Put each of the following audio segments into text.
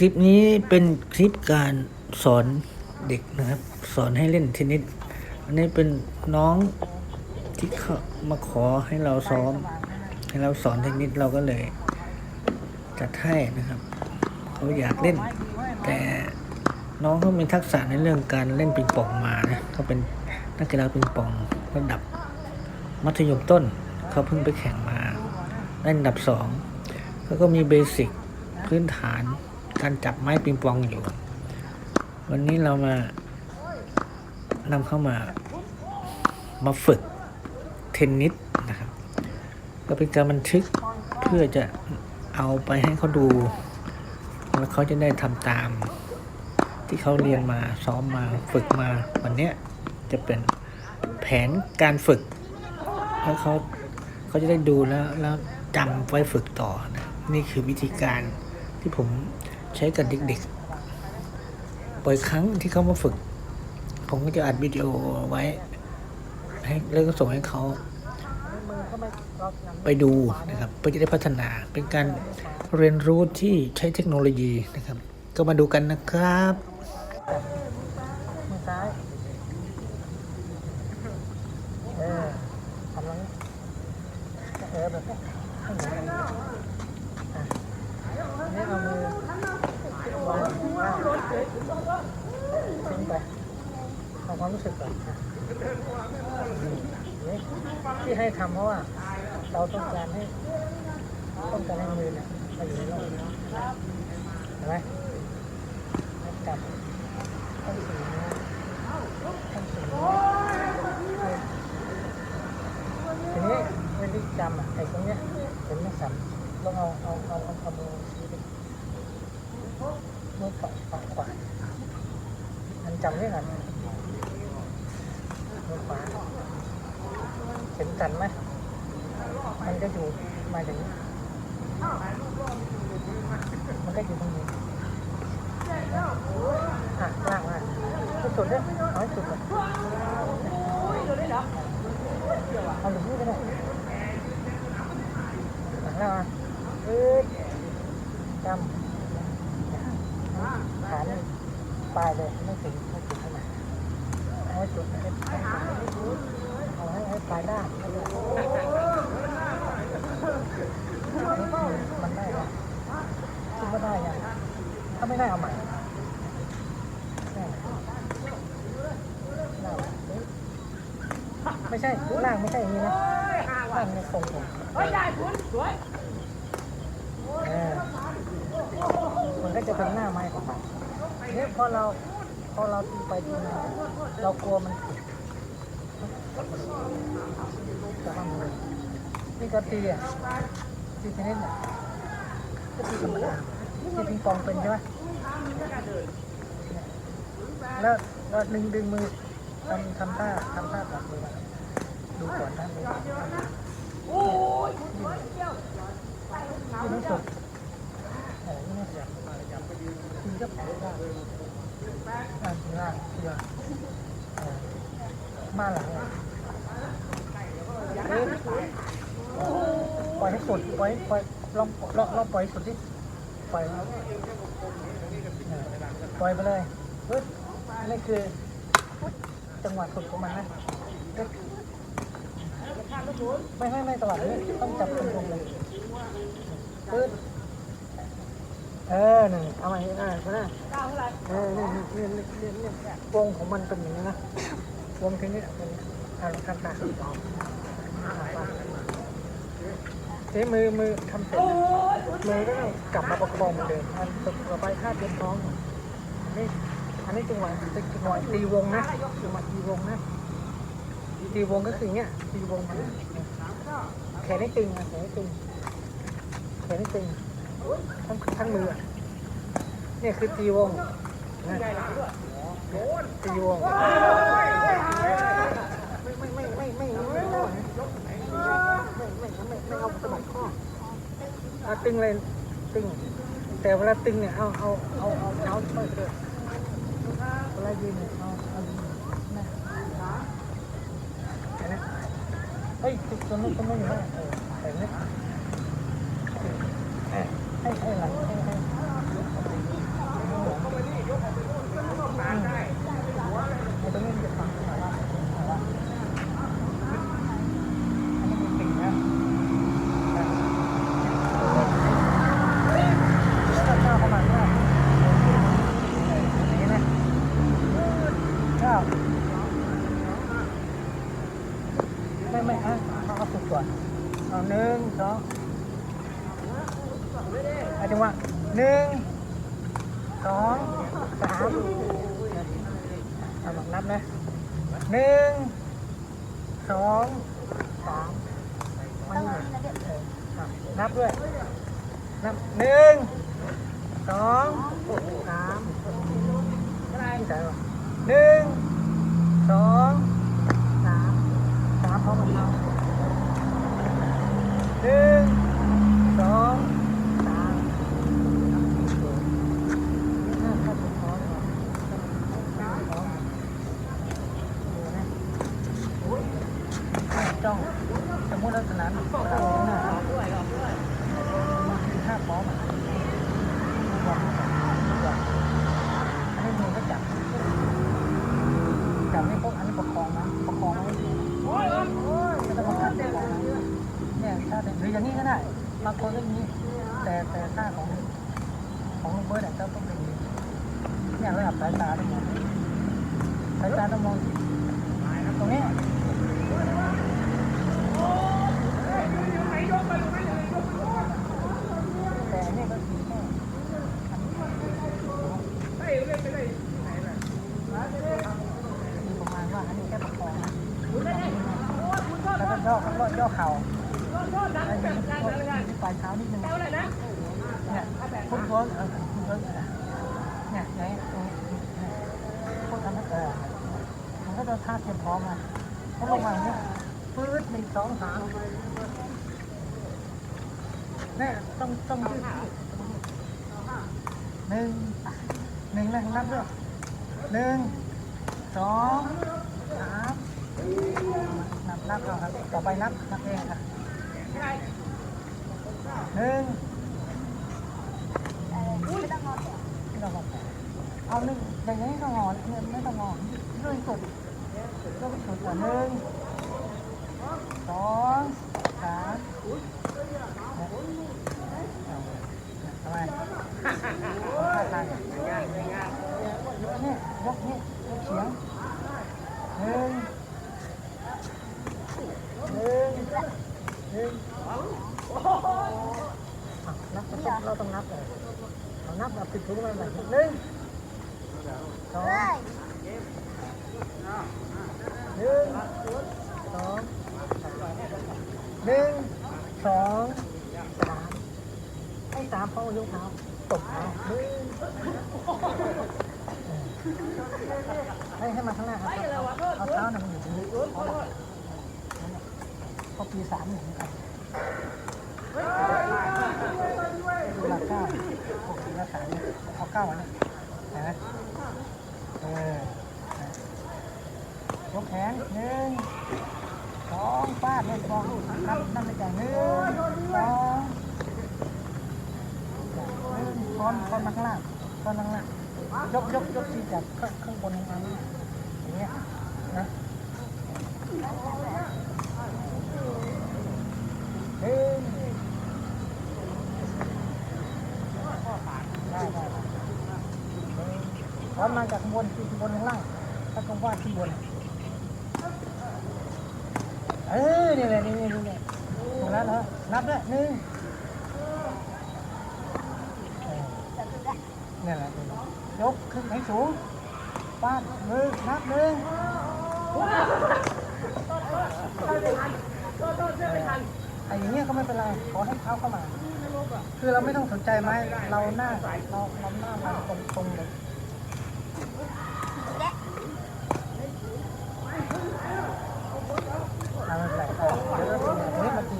คลิปนี้เป็นคลิปการสอนเด็กนะครับ สอนให้เล่นเทนนิสอันนี้เป็นน้องที่เขามาขอให้เราซ้อม ให้เราสอนเทนนิสเราก็เลย จัดให้นะครับ เขาอยากเล่น แต่น้องเขามีทักษะในเรื่องการเล่นปิงปองมานะเขาเป็นนักกีฬาปิงปองระดับมัธยมต้น เขาเพิ่งไปแข่งมาได้อันดับสองเขาก็มีเบสิกพื้นฐาน การจับไม้ปิงปองอยู่ วันนี้เรามานำเข้ามามาฝึกเทนนิสนะครับ ก็เป็นการบันทึกเพื่อจะเอาไปให้เขาดู แล้วเขาจะได้ทำตาม ที่เขาเรียนมาซ้อมมาฝึกมา วันนี้จะเป็นแผนการฝึกแล้วเขาเขาจะได้ดูแล้วแล้วจำไว้ฝึกต่อนะนี่คือวิธีการที่ผม ใช้กับเด็กๆบ่อยครั้งที่เขามาฝึก ผมก็จะอัดวิดีโอไว้ ให้แล้วก็ส่งให้เขาไปดูนะครับเพื่อจะได้พัฒนาเป็นการเรียนรู้ที่ใช้เทคโนโลยีนะครับ ก็มาดูกันนะครับมือซ้ายเออทำล้วนี้เออแบบนี้ ทิ้งไปเอาความรู้สึกก่อนที่ให้ทำเพราะว่า เราต้องการให้ต้องการให้มือเนี่ยมาอยู่ในร่องนี้เห็นไหมแล้วจับต้องสีนี้ต้องสีนี้ทีนี้วิธีจำอะไอ้ตรงเนี้ยเห็นไหมสัมลองเอาเอาเอาเอาเอามือชี้ดิ มือฝั่งฝั่งขวาอันจำได้ก่อมือขวาเห็นกันไหมมันก็อยู่มาอย่างนี้มันก็อยู่ตรงนี้อะล่างมาสุดเนี่ยเอาให้สุดเลยเอาหลุมนี้ก็ได้หลังล่างมาเอ้ยจำขานี่ปลายเลยไม่ถึงไม่ถึงเท่าไหร่เอาให้สุดให้เอาให้ให้ ปลายด้ามันได้ไหมคิดว่ได้ยังถ้าไม่ได้เอาใหม่ไม่ใช่ล่างไม่ใช่อย่างนี้นะล่างในทรงผมเออมันก็จะเป็นหน้าไม้ของมันเนี่ยพอเราพอเราตีไปตีมาเรากลัวมันผิดจะทำเลย นี่ก็ตีอะตีเทนนิสอะก็ตีธรรมดาตีปิงปองเป็นใช่ไหมแล้วแล้วดึงดึงมือทำทำท่าทำท่าตัดมือมาดูก่อนนะดูก่อนโอ้ยที่ไม่สุดโอ้ยไม่เสียทีก็แผลได้อ่าทีล่างทีล่างเออมาหลังอะเอ๊ะ ปล่อยให้สุดปล่อยปล่อยลองลองลองปล่อยให้สุดดิปล่อยปล่อยไปเลยปึ๊บนี่คือจังหวะสุดของมันนะไม่ไม่ไม่ตลอดเลยต้องจับตรงๆเลยปึ๊บเออหนึ่งเอาใหม่อ่าใช่ไหมเออนี่นี่นี่นี่นี่วงของมันเป็นอย่างนี้นะวงทีนี้เป็นอ่าลองทำตามอ่าไปทีนี้มือมือทำเสร็จมือก็ต้องกลับมาประคองเหมือนเดิมอันต่อไปคาดเย็นท้องนี่อันนี้จังหวะจังหวะตีวงนะจังหวะตีวงนะตีวงก็คืออย่างเงี้ยตีวงมาแขนให้ตึงอะแขนให้ตึงแขนให้ตึงทั้งทั้งมือเนี่ยคือตีวงตีวง อะตึงเลยตึง แต่เวลาตึงเนี่ยเอาเอาเอาเอาเท้าช่วยเลยเวลายืนเนี่ยเอาเอานะเห็นไหมเฮ้ยติดตัวนู้นตัวนู้นอยู่ไหมเออเห็นไหมให้ให้หลังาไม่ไม่ฮะเขาเอาสุดก่อนเอาหนึ่งสองอาจังหวะหนึ่งสองสามเอาหลังนับนะหนึ่งสองสามนับด้วยนับหนึ่งสองสามหนึ่ง สองสามสามพร้อมกันหนึ่งสองสามห้าเข้าไปพร้อมก่อนพร้อมดูนะจ้องสมมติลักษณะเราหน้าห้าพร้อมอะอันนี้มือก็จับ จับให้พวกอันนี้ประคองนะประคองไว้ไม่ต้องมากัดประคองนะเนี่ยถ้าหรืออย่างนี้ก็ได้บางคนก็อย่างนี้ แต่แต่ถ้าของของลุงเบิร์ดอะเจ้าต้องเป็นอย่างนี้เนี่ยระดับสายตาต้องมองสายตาต้องมองตรงนี้แต่อันเนี่ยก็คือแค่มีประมาณว่าอันนี้แค่ประคองนะแล้วก็ย่อแล้วก็ย่อเข่าอันนี้ปลายเท้านิดนึง เนี่ยพุ่งพ้นเออพุ่งพ้นเนี่ยไหนตรงนี้พวกทำให้เออมันก็จะท่าเตรียมพร้อมมาถ้าลงมาเนี่ยปื๊ดหนึ่งสองสามเนี่ยต้องต้องยืดหนึ่งหนึ่งเลยนับด้วยห นึ่งสองสามนับนับเอาครับต่อไปนับนับเองครับหนึ่งไม่ต้องงอเอาหนึ่งอย่างนี้ก็งอเนี่ยไม่ต้องงอด้วยสุดก็สุดกว่าหนึ่งสองสามทำไมท่าทาย งนี่ยกนี่ยกเฉียงหนึ่งหนึ่งหนึ่งนับเราต้องนับเลยเรานับแบบปิดถุงไปใหม่หนึ่งสองหนึ่งสองหนึ่งสองสามให้สามเพราะว่ายกเท้าตบเท้าหนึ่ง ให้ให้มาข้างหน้าครับเอาเท้านะมันอยู่ตรงนี้พอปีสามหนึ่งครับเวลาเก้าหกสี่ละสามเอาเก้าอันนี้เห็นไหมเออยกแขนหนึ่งสองฟาดเลยสองนับนับในใจหนึ่งสองหนึ่งซ้อนซ้อนมาข้างล่างซ้อนข้างล่าง ยกยกยกที่จากข้างข้างบนลงมาอย่างเงี้ยนะหนึ่งได้ได้ร้อนมาจากข้างบนที่บนข้างล่างถ้าข้างว่าที่บนเออนี่แหละนี่นี่นี่นี่ตรงนั้นเหรอนับด้วยหนึ่งเออนี่แหละนี่ยกขึ้น ให้สูงป้าดมือนับหนึ่งไอ้อย่างเงี้ยก็ไม่เป็นไร ขอให้เท้าเข้ามา คือเราไม่ต้องสนใจไหม เราหน้าเราเราหน้ามันตรงตรงๆเลยเอาไม่เป็นไรเออเดี๋ยวเราตีเฮ้ยมาตี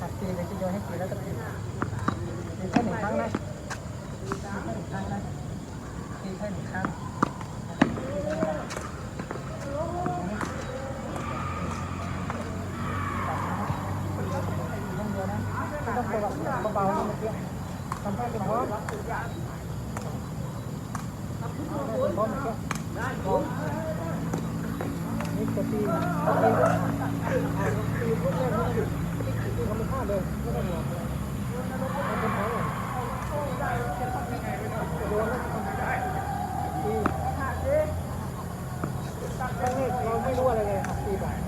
หักตีเลยจะโยนให้ตีแล้วก็ตีตีแค่หนึ่งครั้งนะตีแค่หนึ่งครั้งนะตีแค่หนึ่งครั้งต้องเดียวนะไม่ต้องตัวแบบเบาๆนะเมื่อกี้ทำให้เป็นพร้อมทำให้เป็นพร้อมเมื่อกี้พร้อมนี่จะตีตีก็ตีพุ่งแรกไม่ต้องหยุดตีธรรมชาติเลยไม่ต้องห่วงมันเป็นพร้อมเลยโดนแล้วตี ครั้งแรกเราไม่รู้อะไรเลยครับสี่บาท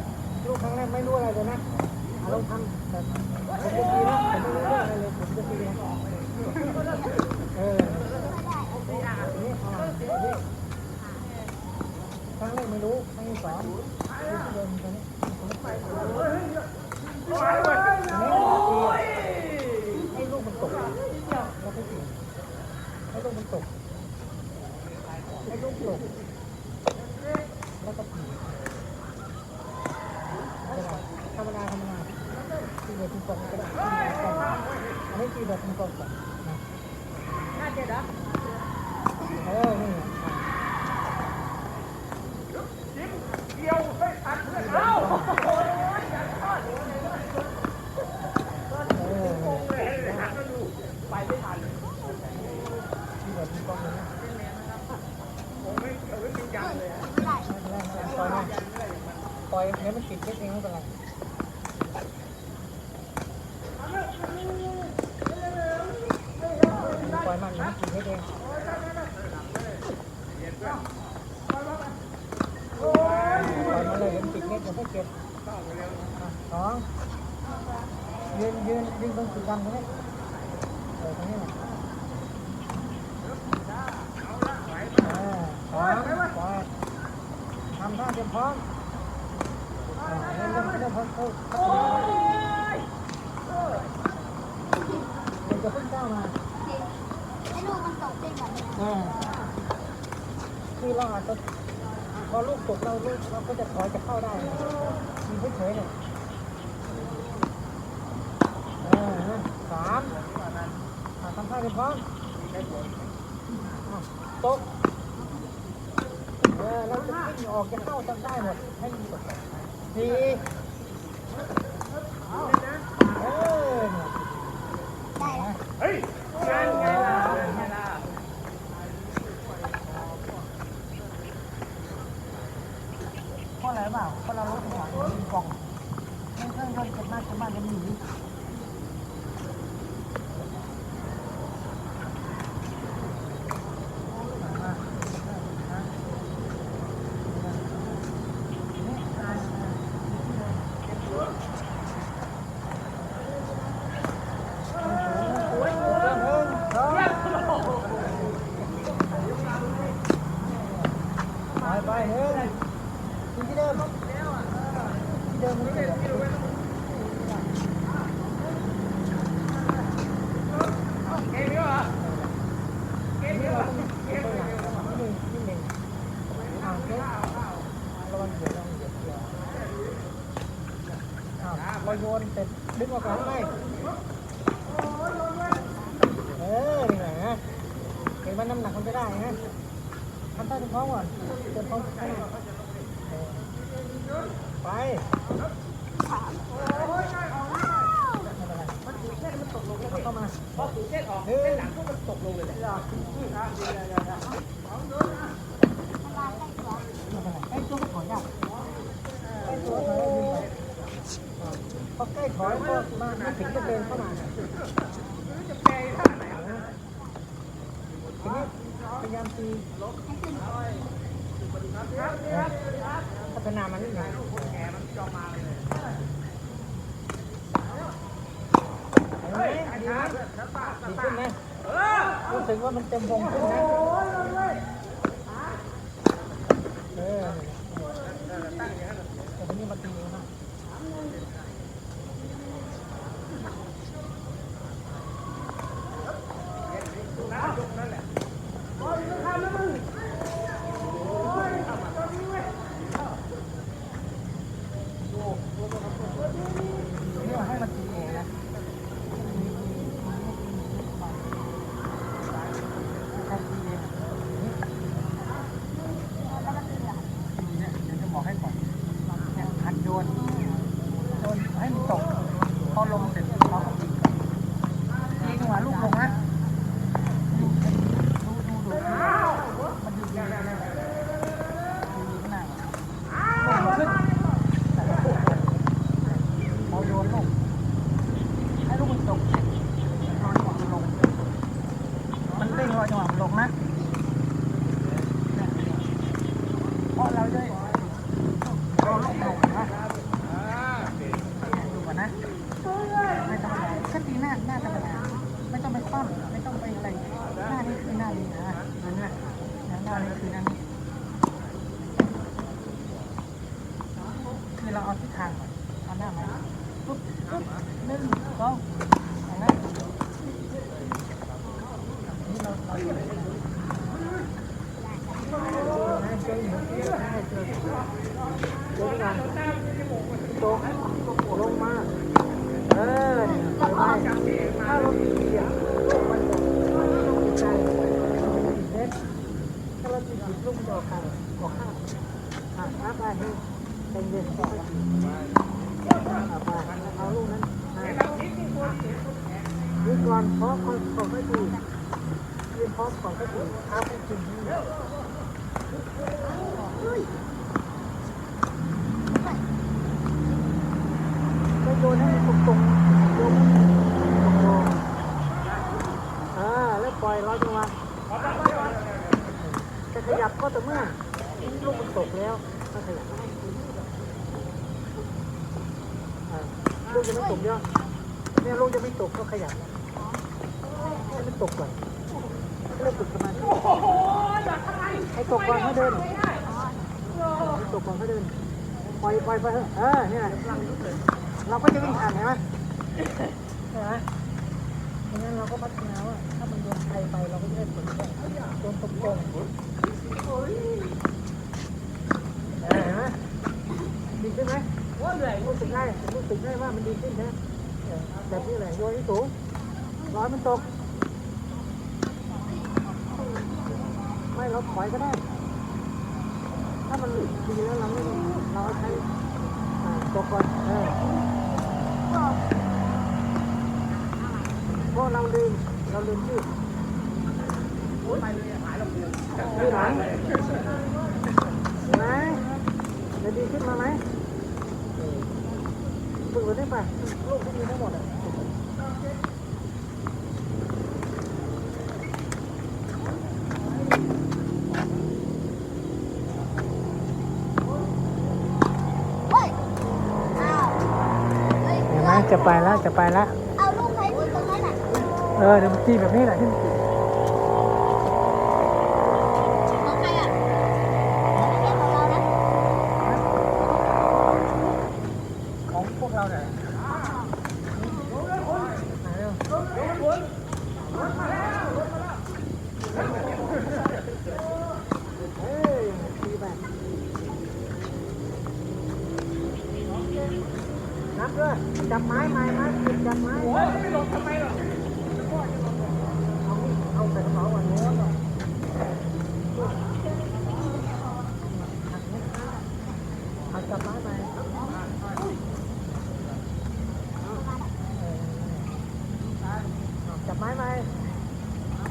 ลูครั้งแรกไม่รู้อะไรเลยนะลองทำแต่ผมจะตีนล้เรื่ยนเออครั้งแรกไม่รู้ครั้งที่สองเดิมตอนนี้ ป็นไรไม่เป็นไรปล่อยมันปล่อยเดี๋ยวมันติดนิดนึงไม่เป็นไรปล่อยมันมันติดนิดเองปล่อยมันเลยเดี๋ยวมันติดนิดเดี๋ยวค่อยเก็บอะสองยืนยืนยืนตรงจุดดำตรงนี้เออตรงนี้แหละเออสองปล่อย ทำท่าเตรียมพร้อมอ่าเริ่มเริ่มเริ่มพร้อมเข้าเดี๋ยวจะเพิ่งก้าวมาให้ลูกมันตกเป็นแบบนี้อ่าคือเราอาจจะพอลูกตกเราลูกเราก็จะถอยจะเข้าได้มีเฉยๆเนี่ยสามอ่าทำท่าเตรียมพร้อมอะตก ออเราจะขึ้นออกจะเข้าจำได้หมดให้มีตกสี่เออเนี่ย ได้แล้ว เฮ้ยงานไงล่ะไงล่ะ เพราะอะไรเปล่าเพราะเราลดหัวมีกล่องไม่เครื่องยนต์เจ็บมากเจ็บมากจะหนีไปไปเฮ้ยที่เดิมที่เดิมไม่ได้หรอก เกมนี้เหรอเกมนี้เหรอ ที่หนึ่งที่หนึ่งอ่างเก๊ระวังเดี๋ยวระวังเดี๋ยวเดี๋ยวอ้าวเรา โยนเสร็จดึงออกหลังไปเออนี่แหละนะเห็นว่าน้ำหนักมันจะได้นะทำใต้ท้องก่อนเดินท้องข้างหน้าเออไปไม่เป็นไรเอาเข้ามาพอถูกเส้นออกเส้นหลังพวกมันตกลงเลยแหละ เวลาใกล้ตัว ไม่เป็นไรใกล้ตัวก็ถอยยากใกล้ตัวถอยได้ดีอ่าพอใกล้ถอยก็มาไม่ถึงจะเดินเข้ามาทีนี้ พัฒนามันนิดหน่อยเห็นไหมดีไหมดีขึ้นไหมรู้สึกว่ามันเต็มวงขึ้นนะเออแต่ทีนี้มาตีนะ เนี่ยให้มันตีเองนะให้ตีเองนี่เนี่ยเดี๋ยวจะบอกให้ก่อนเนี่ยหัดโยนโยนให้มันตก พอลงเสร็จเราก็ตีตีจังหวะลูกลงนะดูดูดูดูมันดูดีนะดูดีข้างหน้าลงขึ้นแต่ละลูกเราโยนลูก ให้ลูกมันตกรอจังหวะมันลง มันเร่งรอจังหวะมันลงนะเนี่ย เพราะเราได้รอลูกลงนะดูก่อนนะ ไม่ธรรมดาแค่ตีหน้าหน้าธรรมดา ไม่ต้องไปคว่ำไม่ต้องไปอะไรหน้านี้คือหน้านี้นะนั่นแหละหน้านี้คือหน้านี้คือเราเอาทิศทางก่อนเอาหน้ามาปุ๊บปุ๊บหนึ่งสองอย่างนั้นนี่เราเราเก็บไว้นะเจอหนูเจอให้เจอเจอกันโตลงมา เออเนี่ยเออ ก่อนพร้อมก่อนก่อนค่อยตียืนพร้อมก่อนค่อยตีเอาไปจริงก็โยนให้มันตรงๆโยนให้มันตรงๆอ่าแล้วปล่อยร้อยจังหวะจะขยับก็แต่อเมื่อลูกมันตกแล้วถ้าขยับอ่า ลูกจะไม่ตกเยอะเนี่ยลูกจะไม่ตกก็ขยับนะให้มันตกก่อนเริ่มฝึกสมาธิให้ตกก่อนให้เดินให้ตกก่อนให้เดินปล่อยปล่อยไปเถอะเออเนี่ยเราก็จะวิ่งผ่านเห็นไหมเห็นไหมเพราะงั้นเราก็พัฒนาว่าถ้ามันโดนใครไปเราก็จะได้ผลแบบโดนตรงตรงๆเออเห็นไหมดีขึ้นไหม ว่าเหนื่อยรู้สึกได้รู้สึกได้ว่ามันดีขึ้นนะแบบนี้แหละโยนให้สูงร้อยมันตก ไม่เราถอยก็ได้ ถ้ามันดีแล้วเราไม่เราใช้ตกก่อนเออเพราเราลืมเราลืมยืดไปเลยหายเราเปลี่ยนยืดหลังเห็นไหมจะดีขึ้นมาไหม ฝึกแบบนี้ไปลูกที่มีทั้งหมดอะเฮ้ยอ้าวเฮ้ยเห็นไหมจะไปแล้วจะไปแล้ว เอาลูกใครที่ตรงนั้นน่ะ เออเดี๋ยวมันตีแบบนี้แหละที่มันตี ของใครอะไม่ใช่ของเรานะ ของพวกเราเนี่ยไหนเร็วเฮ้ยตีแบบนับด้วยจับไม้ไม้ไม้จับไม้ โอ้ยไม่ลงทำไมหรอ เอาเอาใส่กระเป๋าก่อนโน้ตก่อนเอาจับไม้ไปจับไม้ไหม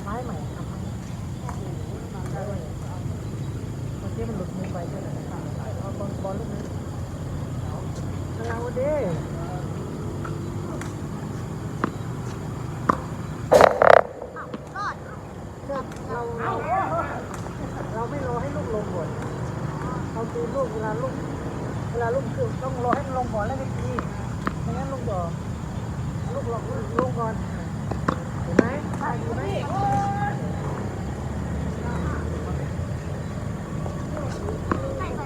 ไม้ใหม่ครับเมื่อกี้มันหลุดมือไปใช่ไหมเอาบอลบอลลูกนี้เอาดิ รอด เราเราเราไม่รอให้ลูกลงก่อนเราตีลูกเวลาลูกเวลาลูกคือต้องรอให้มันลงก่อนแล้วไปตีไม่งั้นลูกต่อลูกหลอกลูกลงก่อนเห็นไหมได้ดีไหม ไม่ไป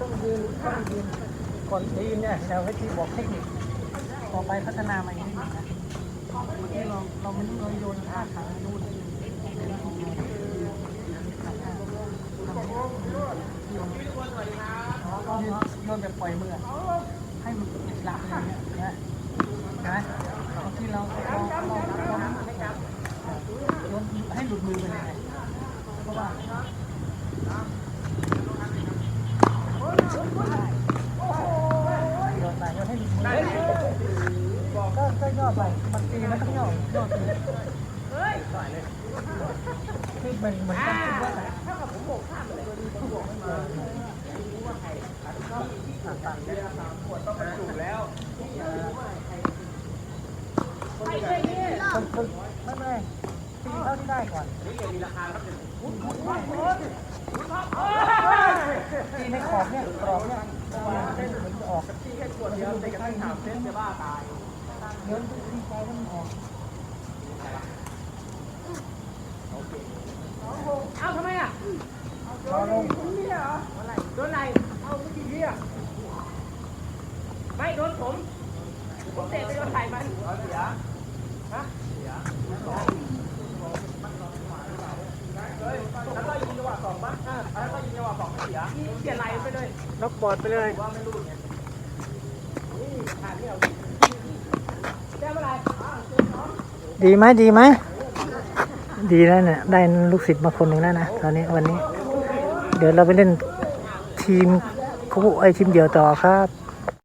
ต้องยืนต้องยืนก่อน ตีเนี่ยเราให้ทีบอกเทคนิคต่อไปพัฒนามาอีกนิดนึงนะที่เราเราไม่เราโยนท่าขานู่นโยนแบบปล่อยมือให้มันติดหลักอย่างเงี้ยนะนะบางทีเราเราเราเราไม่จับโยนให้หลุดมือไปเลยเพราะว่า โยนไปโยนให้ได้ก็ก็ย่อไปมันตีมันต้องย่อย่อตี เฮ้ยต่อยเลย ที่มันเหมือนกันคิดว่าแต่ ถ้ากับผมบอกข้ามเลยผมบอกไม่มารู้ว่าใครตัดเข้าตัดเวลาสามขวดต้องบรรจุแล้วไม่ใช่เนี่ย คนคนไม่ไม่ตีเท่าที่ได้ก่อน นี่มีราคาครับ ตีในขอบเนี่ยกรอบเนี่ยมันเป็นเหมือนออก ที่แค่ขวดเดียวในกระทั่งถามเส้นจะบ้าตาย เดินตีไปแล้วมันออก เอ้าทำไมอะ รอลงนี่เหรอโดนอะไรเอาไม่กี่ที่อะไม่โดนผม ผมเตะไปโดนไข่มันเสียฮะเสียแล้วก็ยิงจังหวะสองป่ะแล้วก็ยิงจังหวะสองเสียเสียไหลไปเลยล็อกบอร์ดไปเลยว่าไม่รู้ไงนี่ขาดเนี่ยแก้เมื่อไรดีไหมดีไหมดีแล้วเนี่ยได้ลูกศิษย์มาคนหนึ่งแล้วนะตอนนี้วันนี้ เดี๋ยวเราไปเล่นทีมคู่ไอทีมเดียวต่อครับ